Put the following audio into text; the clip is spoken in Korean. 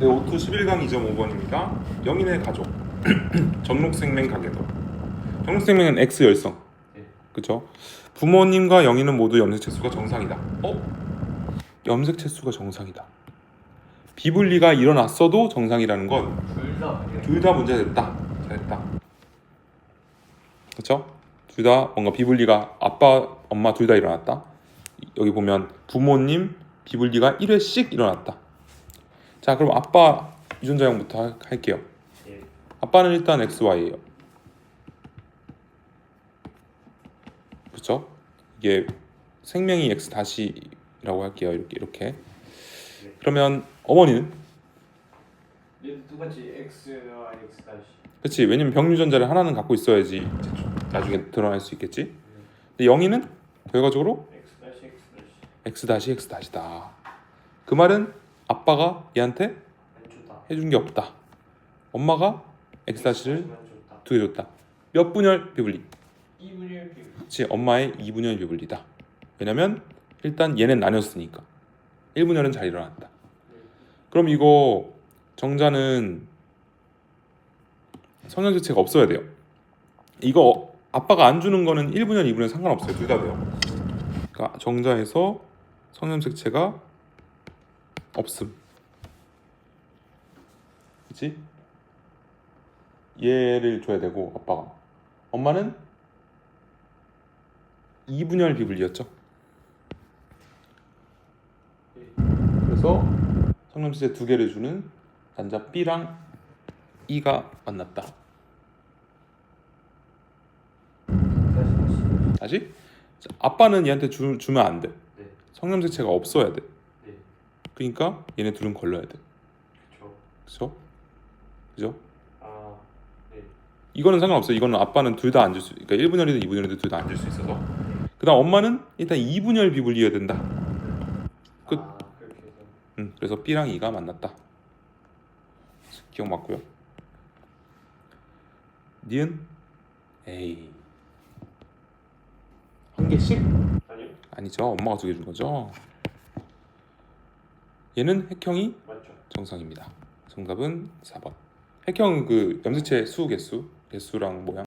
네, 오투 11강 2.5번입니다. 영인의 가족. 정록생명 가계도. 정록생명은 X 열성. 네. 그렇죠? 부모님과 영인은 모두 염색 채수가 정상이다. 어? 염색 채수가 정상이다. 비분리가 일어났어도 정상이라는 건 둘다 둘다 문제가 됐다. 잘했다. 그렇죠? 둘 다 뭔가 비분리가 아빠, 엄마 둘 다 일어났다. 여기 보면 부모님 비분리가 1회씩 일어났다. 자, 그럼 아빠 유전자형부터 하- 할게요. 예. 아빠는 일단 XY예요. 그렇죠? 이게 생명이 X 다시라고 할게요. 이렇게 이렇게. 그러면 어머니는 똑같이 X와 X 다시 그렇지 왜냐면 병 유전자를 하나는 갖고 있어야지 나중에 드러날 수 있겠지 근데 영희는 결과적으로 X 다시 X 다시 x 다시 x 다시다 그 말은 아빠가 얘한테 해준 게 없다. 엄마가 줬다. 두개 줬다. 몇 분열 비분리? 2분의 1 그렇지 엄마의 2분열 비분리다. 왜냐면 일단 얘는 나뉘었으니까. 1분열은 잘 일어났다. 그럼 이거 정자는 성형제체가 없어야 돼요. 이거 아빠가 안 주는 거는 1분열, 2분열 상관없어요. 둘 다 돼요. 그러니까 정자에서 성형제체가 없음. 그치? 얘를 줘야 되고 아빠가 엄마는 2분열 비분리였죠. 그래서 성남시제 두 개를 주는 단자 B랑 E가 만났다. 다시 아빠는 얘한테 주, 주면 안 돼. 네. 성남색체가 없어야 돼. 네. 그러니까 얘네 둘은 걸러야 돼. 그쵸 그죠? 그죠? 아 네. 이거는 상관없어. 이거는 아빠는 둘다안줄 수. 그러니까 1분열이든 2분열이든 둘다안줄수 있어서. 그다음 엄마는 일단 2분열 비분리여야 된다. 끝. 아 음, 그래서 B랑 E가 만났다. 기억 맞고요. 니은 A 한 개씩 아니요 아니죠. 엄마가 두 개 준 거죠. 얘는 핵형이 맞죠 정상입니다. 정답은 4번. 핵형 그 염색체 수 개수, 개수랑 모양